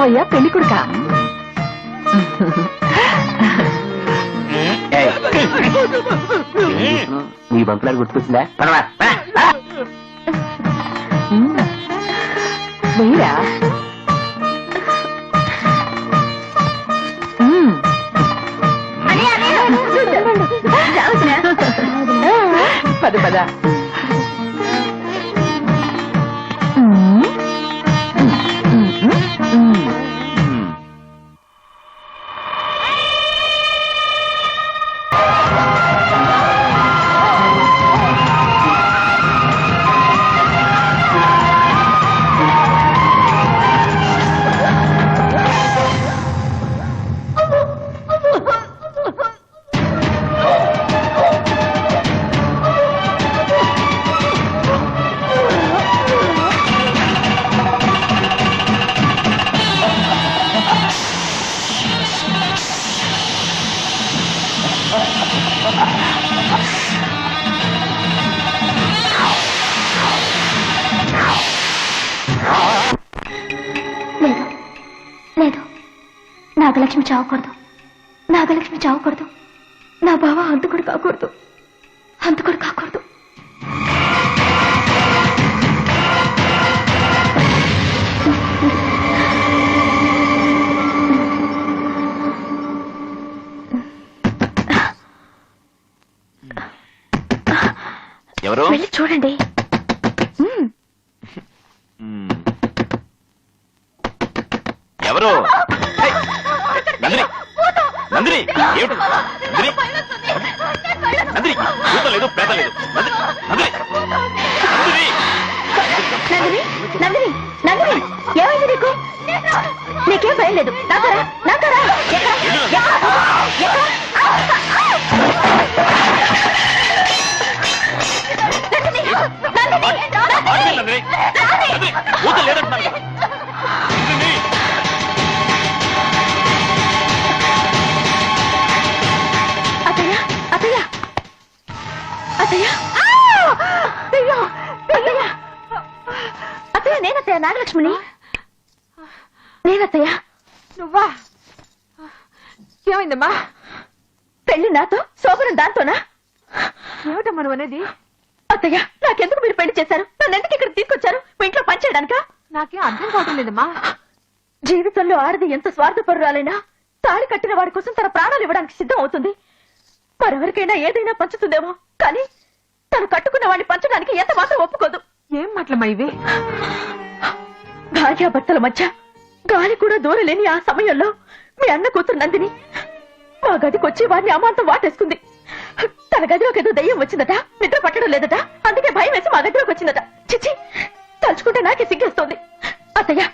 మావయ్య పెళ్ళి కొడుక. నీ బంకులాడు గుర్తుకొచ్చిందా? పదవా, పద, పద. నాగలక్ష్మి చావకూడదు. నాగలక్ష్మి చావకూడదు. నా బావ అంతకుడు కాకూడదు. అంతకుడు కాకూడదు. ఎవరు? వెళ్ళి చూడండి. మ్మ్. ఎవరు? నందిని ఏమిటి? నందిని. నందిని భూతం లేదు ప్రేత లేదు. నందిని నందిని. నందిని. నందిని నందిని నందిని. ఏమైంది నీకు? నీకేం భయం లేదు. నాకరా నాకరా ఎక్కడ? ఎక్కడ? పెళ్ళి నాతో శోభనం దాంతోనా? ఏమిటమ్మా నువ్వు అనేది అత్తయ్య నాకెందుకు మీరు పెళ్ళి చేశారు? నన్ను ఎందుకు ఇక్కడ తీసుకొచ్చారు? మీ ఇంట్లో పని చేయడానికా? నాకేం అర్థం కావటం లేదమ్మా. జీవితంలో ఆడది ఎంత స్వార్థపరురాలైనా తాళి కట్టిన వాడి కోసం తన ప్రాణాలు ఇవ్వడానికి సిద్ధం అవుతుంది. మరెవరికైనా ఏదైనా పంచుతుందేమో కానీ తను కట్టుకున్న వాడిని పంచడానికి ఎంత మాత్రం ఒప్పుకోదు. ఏం మాటలమ్మా ఇవి? భార్యాభర్తల మధ్య గాలి కూడా దూరలేని ఆ సమయంలో మీ అన్న కూతురు నందిని మా గదికి వచ్చి వాడిని అమాంతం వాటేసుకుంది. తన గదిలోకి ఏదో దయ్యం వచ్చిందట నిద్ర పట్టడం లేదట అందుకే భయం వేసి మా గదిలోకి వచ్చిందట. చిచ్చి తలుచుకుంటే నాకే సిగ్గేస్తోంది. అత్తయ్య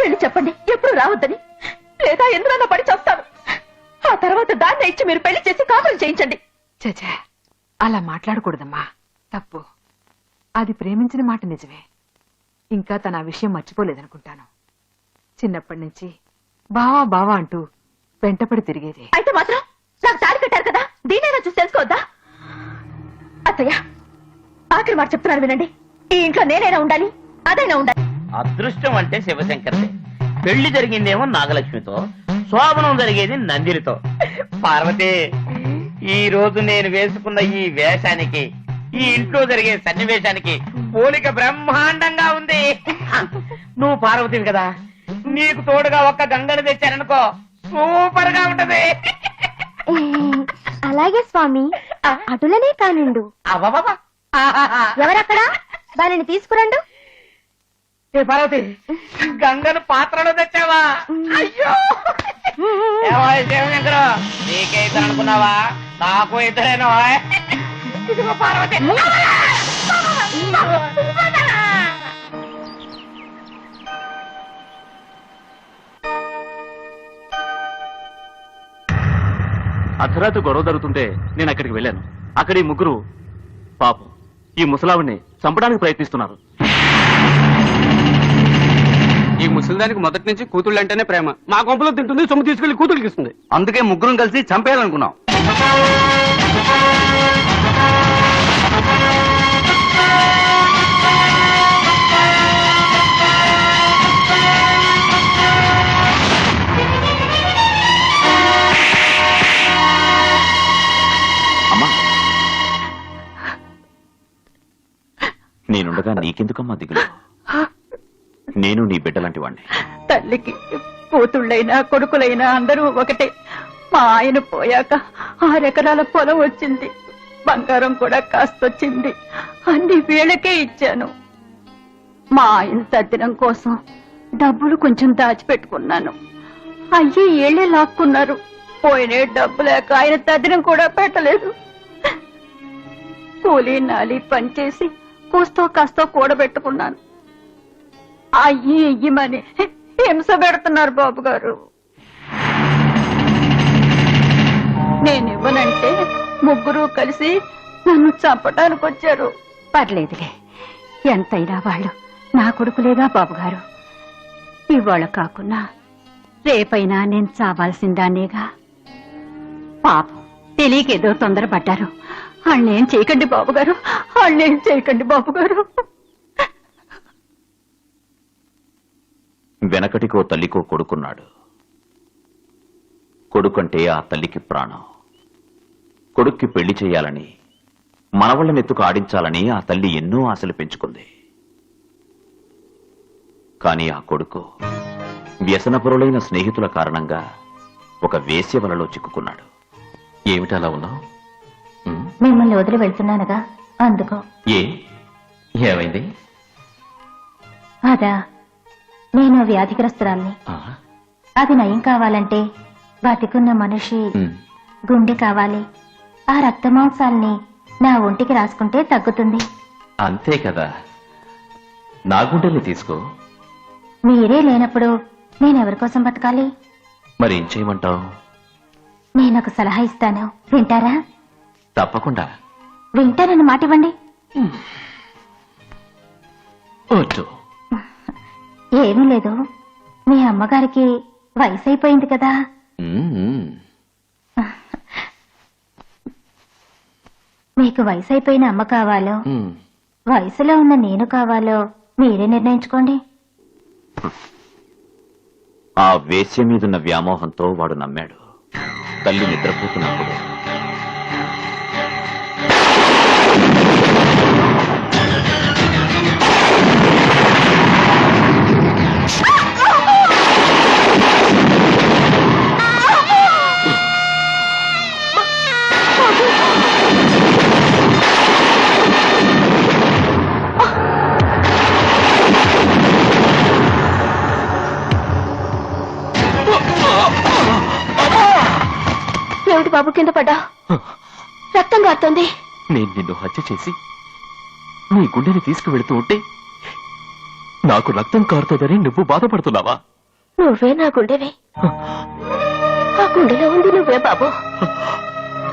వెళ్ళి చెప్పండి ఎప్పుడు రావద్దని. లేదా ఎందులో పడి చేస్తాను. ఆ తర్వాత దాన్ని ఇచ్చి మీరు పెళ్ళి చేసి కాపులు చేయించండి. చచే అలా మాట్లాడకూడదమ్మా. తప్పు. అది ప్రేమించిన మాట నిజమే. ఇంకా తన ఆ విషయం మర్చిపోలేదనుకుంటాను. చిన్నప్పటి నుంచి బావా బావా అంటూ వెంటపడి తిరిగేది. అయితే మాత్రం నాకు తాళి కట్టారు కదా దీనైనా చూసి తెలుసుకోవద్దా? అత్తయ్య ఆఖరి మాట చెప్తున్నాను వినండి. ఈ ఇంట్లో నేనైనా ఉండాలి అదైనా ఉండాలి. అదృష్టం అంటే శివశంకర్దే. పెళ్ళి జరిగిందేమో నాగలక్ష్మితో శోభనం జరిగేది నందినితో. పార్వతి ఈ రోజు నేను వేసుకున్న ఈ వేషానికి ఈ ఇంట్లో జరిగే సన్నివేశానికి పోలిక బ్రహ్మాండంగా ఉంది. నువ్వు పార్వతివి కదా. నీకు తోడుగా ఒక్క గంగను తెచ్చాననుకో సూపర్గా ఉంటది. అలాగే స్వామి అటులనే కానిండు. ఎవరక్కడ? దానిని తీసుకురండు. పార్వతి గంగను పాత్రలో తెచ్చావా? అయ్యో! శివశంకరు నీకే ఇద్దరు అనుకున్నావా నాకు ఇద్దరేనో పార్వతి అర్ధరాత్రి గొడవ జరుగుతుంటే నేను అక్కడికి వెళ్ళాను. అక్కడ ఈ ముగ్గురు పాపం. ఈ ముసలావిని చంపడానికి ప్రయత్నిస్తున్నారు. ఈ ముసలిదానికి మొదటి నుంచి కూతుళ్ళు అంటేనే ప్రేమ. మా కొంపలో తింటుంది సొమ్ము తీసుకెళ్ళి కూతురికి ఇస్తుంది. అందుకే ముగ్గురం కలిసి చంపేయాలనుకున్నాం. ఎందుకమ్మా దిగులు. నేను నీ బిడ్డలాంటి వాణ్ణి. తల్లికి కూతుళ్ళైనా కొడుకులైనా అందరూ ఒకటే. మా ఆయన పోయాక ఆరెకరాల పొలం వచ్చింది. బంగారం కూడా కాస్తొచ్చింది. అన్ని వీళ్ళకే ఇచ్చాను. మా ఆయన తద్దినం కోసం డబ్బులు కొంచెం దాచిపెట్టుకున్నాను. అయ్యి ఏళ్ళే లాక్కున్నారు. పోయినే డబ్బు లేక ఆయన తద్దినం కూడా పెట్టలేదు. కూలీ నాలి పనిచేసి కూస్తో కాస్తో కూడబెట్టుకున్నాను. అయ్యి ఇయ్యమని హింస పెడుతున్నారు బాబు గారు. నేనివ్వనంటే ముగ్గురు కలిసి నన్ను చంపడానికి వచ్చారు. పర్లేదులే. ఎంతైనా వాళ్ళు నా కొడుకులేగా బాబుగారు ఇవాళ కాకున్నా రేపైనా నేను చావాల్సిందానేగా పాపం తెలియకేదో తొందరపడ్డారు. వాళ్ళేం చేయకండి బాబుగారు వాళ్ళేం చేయకండి బాబుగారు. వెనకటికో తల్లికో కొడుకున్నాడు. కొడుకంటే ఆ తల్లికి ప్రాణం. కొడుక్కి పెళ్ళి చేయాలని మనవళ్ళనెత్తుకు ఆడించాలని ఆ తల్లి ఎన్నో ఆశలు పెంచుకుంది. కాని ఆ కొడుకు వ్యసనపరులైన స్నేహితుల కారణంగా ఒక వేశ్య వలలో చిక్కుకున్నాడు. ఏమిటలా ఉన్నావు? మిమ్మల్ని వదిలి వెళ్తున్నానుగా. అందుకో. ఏ? ఏమైంది? అదా నేను వ్యాధిగ్రస్తురాల్ని. అది నయం కావాలంటే బతికున్న మనిషి గుండె కావాలి. ఆ రక్తమాంసాల్ని నా ఒంటికి రాసుకుంటే తగ్గుతుంది. అంతే కదా. నా గుండెల్ని తీసుకో. మీరే లేనప్పుడు నేనెవరి కోసం బతకాలి? మరి ఏం చేయమంటావు? నేను ఒక సలహా ఇస్తాను. వింటారా? తప్పకుండా. వింటానని మాట ఇవ్వండి. వద్దు. ఏమీ లేదు. మీ అమ్మగారికి వయసు అయిపోయింది కదా. మీకు వయసు అయిపోయిన అమ్మ కావాలో. వయసులో ఉన్న నేను కావాలో మీరే నిర్ణయించుకోండి. ఆ వేశ్య మీదున్న వ్యామోహంతో వాడు నమ్మాడు. తల్లి నిద్రపోతున్నప్పుడు బాబు కింద పడ్డా? రక్తం కారుతోంది నేను నిన్ను హత్య చేసి నీ గుండెని తీసుకువెళుతూ ఉంటే నాకు రక్తం కారుతుందని నువ్వు బాధపడుతున్నావా? నువ్వే నా గుండెవి. ఆ గుండెలో ఉంది నువ్వే బాబు.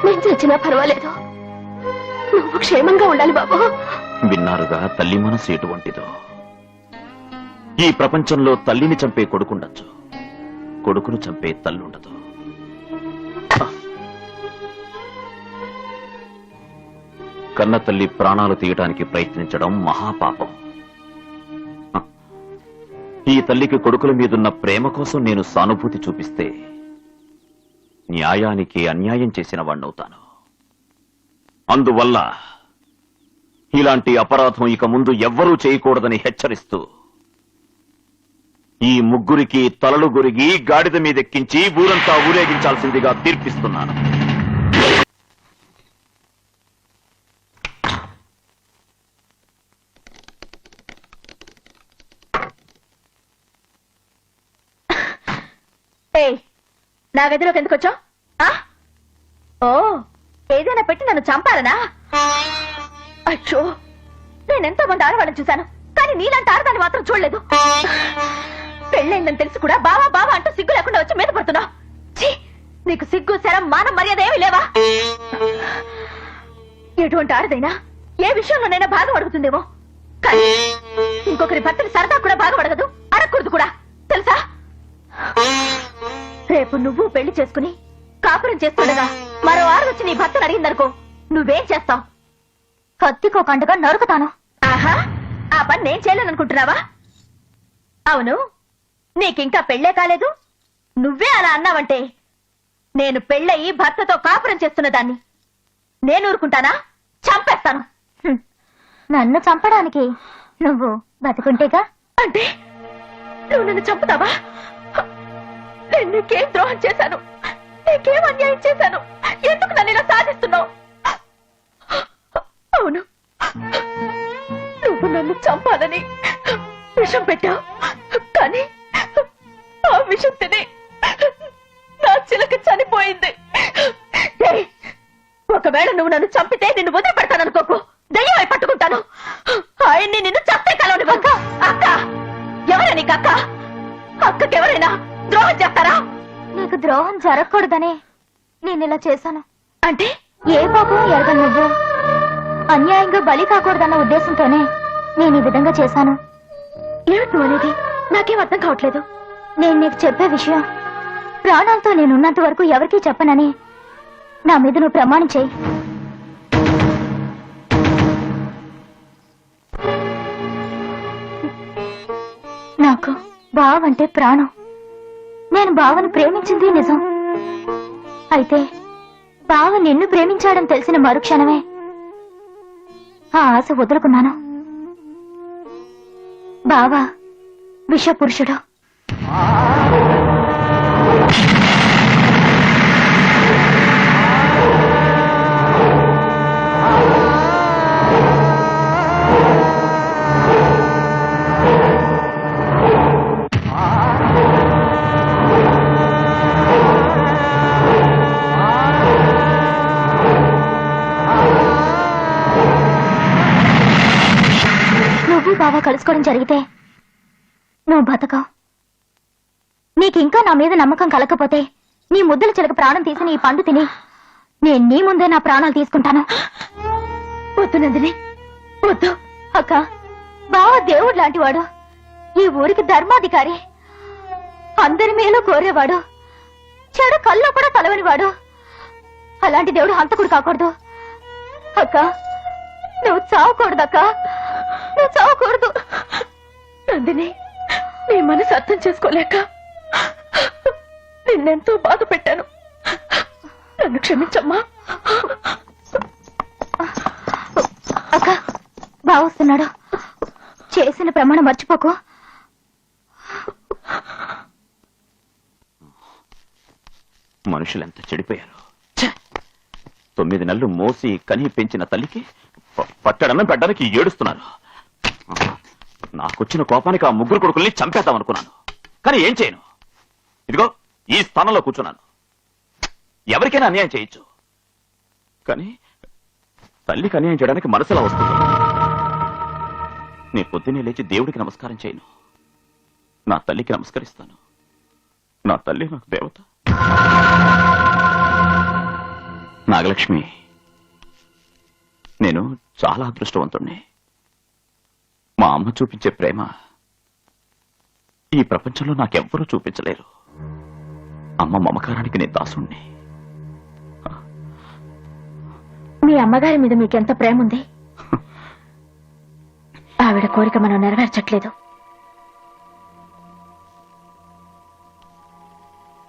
నేను చచ్చినా పర్వాలేదు. నువ్వు క్షేమంగా ఉండాలి బాబు. విన్నారుగా తల్లి మనసు ఎటువంటిదో? ఈ ప్రపంచంలో తల్లిని చంపే కొడుకుండొచ్చు. కొడుకును చంపే తల్లుండదు. కన్న తల్లి ప్రాణాలు తీయటానికి ప్రయత్నించడం మహాపాపం. ఈ తల్లికి కొడుకుల మీదున్న ప్రేమ కోసం నేను సానుభూతి చూపిస్తే న్యాయానికి అన్యాయం చేసిన వాణ్ణవుతాను. అందువల్ల ఇలాంటి అపరాధం ఇక ముందు ఎవ్వరూ చేయకూడదని హెచ్చరిస్తూ ఈ ముగ్గురికి తలలు గురిగి గాడిద మీదెక్కించి ఊరంతా ఊరేగించాల్సిందిగా తీర్పిస్తున్నాను. నా గదిలోకి ఎందుకు వచ్చావు? ఓ ఏదైనా పెట్టి నన్ను చంపాలనా? అచ్చో నేనెంతో మంది ఆడవాళ్ళని చూశాను కానీ నీలాంటి ఆడదాన్ని మాత్రం చూడలేదు. పెళ్ళైందని తెలిసి కూడా బావా బావా అంటూ సిగ్గు లేకుండా వచ్చి మీద పడుతున్నావు. నీకు సిగ్గు శరం మానం మర్యాద ఏమీ లేవా? ఎటువంటి ఆడదైనా ఏ విషయంలోనైనా బాగా అడుగుతుందేమో. కానీ ఇంకొకరి భర్తని సరదా కూడా బాగా అడగదు అడగకూడదు కూడా. తెలుసా? రేపు నువ్వు పెళ్ళి చేసుకుని కాపురం చేస్తుండగా మరో ఆరు వచ్చి నీ భర్తను అడిగిందనుకో నువ్వేం చేస్తావు? కత్తికోకండగా నరుకుతాను. ఆహా ఆ పని నేను చేయలేననుకుంటున్నావా? అవును నీకింకా పెళ్ళే కాలేదు. నువ్వే అలా అన్నావంటే నేను పెళ్ళయి భర్తతో కాపురం చేస్తున్న దాన్ని నేను ఊరుకుంటానా? చంపేస్తాను. నన్ను చంపడానికి నువ్వు బతుకుంటేగా? అంటే నువ్వు నన్ను చంపుతావా? నేను నీకేం ద్రోహం చేశాను. నీకేం అన్యాయం చేశాను. ఎందుకు నన్ను ఇలా సాధిస్తున్నావు? అవును. నువ్వు నన్ను చంపాలని విషం పెట్టావు కానీ ఆ విషం తిని నా చిలక చనిపోయింది. ఒకవేళ నువ్వు నన్ను చంపితే నిన్ను వదిలిపెడతాననుకోకు దయ్యమై పట్టుకుంటాను. ఆయన్ని నిన్ను చస్తే కలవని అక్క అక్క! ఎవరా నీకు అక్క? అక్కకెవరైనా ద్రోహం చేస్తారా? నీకు ద్రోహం జరగకూడదనే నేను ఇలా చేశాను. అంటే? ఏ పాపం ఎరగ నువ్వు? అన్యాయంగా బలి కాకూడదన్న ఉద్దేశంతోనే నేను ఈ విధంగా చేశాను. ఏమిటి అనేది? నాకేం అర్థం కావట్లేదు. నేను నీకు చెప్పే విషయం ప్రాణాలతో నేనున్నంత వరకు ఎవరికీ చెప్పనని నా మీద నువ్వు ప్రమాణం చేయి. నాకు బావంటే ప్రాణం. నేను బావను ప్రేమించింది నిజం. అయితే బావ నిన్ను ప్రేమించాడని తెలిసిన మరుక్షణమే ఆ ఆశ వదులుకున్నాను. బావ విషపురుషుడు బావ జరిగితే నువ్వు బతకవు. నీకింకా నా మీద నమ్మకం కలకపోతే నీ ముద్దుల చిలక ప్రాణం తీసి నీ పండు తిని నేను నీ ముందే నా ప్రాణాలు తీసుకుంటాను. వద్దు నందిని వద్దు. అక్క బావ దేవుడు లాంటివాడు. ఈ ఊరికి ధర్మాధికారి అందరి మేలు కోరేవాడు చెడు కల్లో కూడా తలవనివాడు. అలాంటి దేవుడు హంతకుడు కాకూడదు. అక్క నువ్వు చావకూడదు అక్క నువ్వు చావకూడదు. నందిని నీ మనసు అర్థం చేసుకోలేక నిన్నెంతో బాధ పెట్టాను నన్ను క్షమించమ్మా. అక్క బావ వస్తున్నాడు. చేసిన ప్రమాణం మర్చిపోకు. మనుషులు ఎంత చెడిపోయారు! తొమ్మిది నెలలు మోసి కని పెంచిన తల్లికి పట్టడన్నం పెట్టడానికి ఏడుస్తున్నాను నాకొచ్చిన కోపానికి ఆ ముగ్గురు కొడుకుల్ని చంపేద్దాం అనుకున్నాను కానీ ఏం చేయను? ఇదిగో ఈ స్థానంలో కూర్చున్నాను. ఎవరికైనా అన్యాయం చేయొచ్చు. కానీ తల్లికి అన్యాయం చేయడానికి మనసులా వస్తుంది? నీ పొద్దున్నే లేచి దేవుడికి నమస్కారం చేయను. నా తల్లికి నమస్కరిస్తాను. నా తల్లి నాకు దేవత. నాగలక్ష్మి నేను చాలా అదృష్టవంతుణ్ణి. మా అమ్మ చూపించే ప్రేమ ఈ ప్రపంచంలో నాకెవ్వరూ చూపించలేరు. అమ్మ మమకారానికి నేను దాసుణ్ణి. మీ అమ్మగారి మీద మీకెంత ప్రేమ ఉంది ఆవిడ కోరిక మనం నెరవేర్చట్లేదు.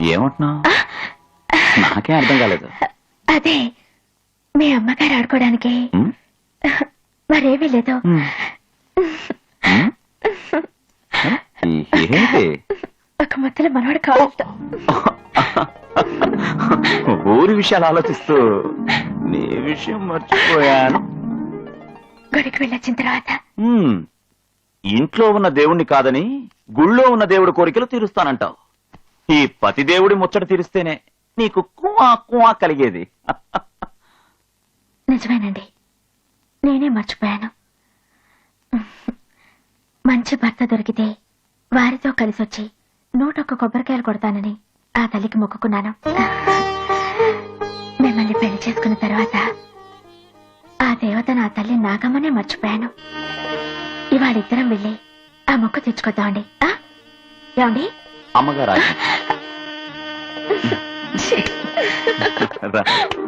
ఏమంటున్నా నాకే అర్థం కాలేదు. అదే. మీ అమ్మగారు ఆడుకోవడానికి? మరేమీ లేదు. ఒక మధ్యలో మనవాడు కావాలట. ఊరి విషయాలు ఆలోచిస్తూ నీ విషయం మర్చిపోయాను. గుడికి వెళ్ళొచ్చిన తర్వాత. ఇంట్లో ఉన్న దేవుణ్ణి కాదని గుళ్ళో ఉన్న దేవుడి కోరికలు తీరుస్తానంటావు. ఈ పతిదేవుడి ముచ్చట తీరిస్తేనే నీకు కువా కువా కలిగేది. నిజమేనండి. నేనే మర్చిపోయాను. మంచి భర్త దొరికితే వారితో కలిసి వచ్చి నూటొక్క కొబ్బరికాయలు కొడతానని ఆ తల్లికి మొక్కుకున్నాను. మిమ్మల్ని పెళ్ళి చేసుకున్న తర్వాత ఆ దేవత నా తల్లి నాగమ్మనే మర్చిపోయాను. ఇవాళ ఇద్దరం వెళ్ళి ఆ మొక్కు తెచ్చుకొద్దామండి? ఏమండి? అమ్మగారు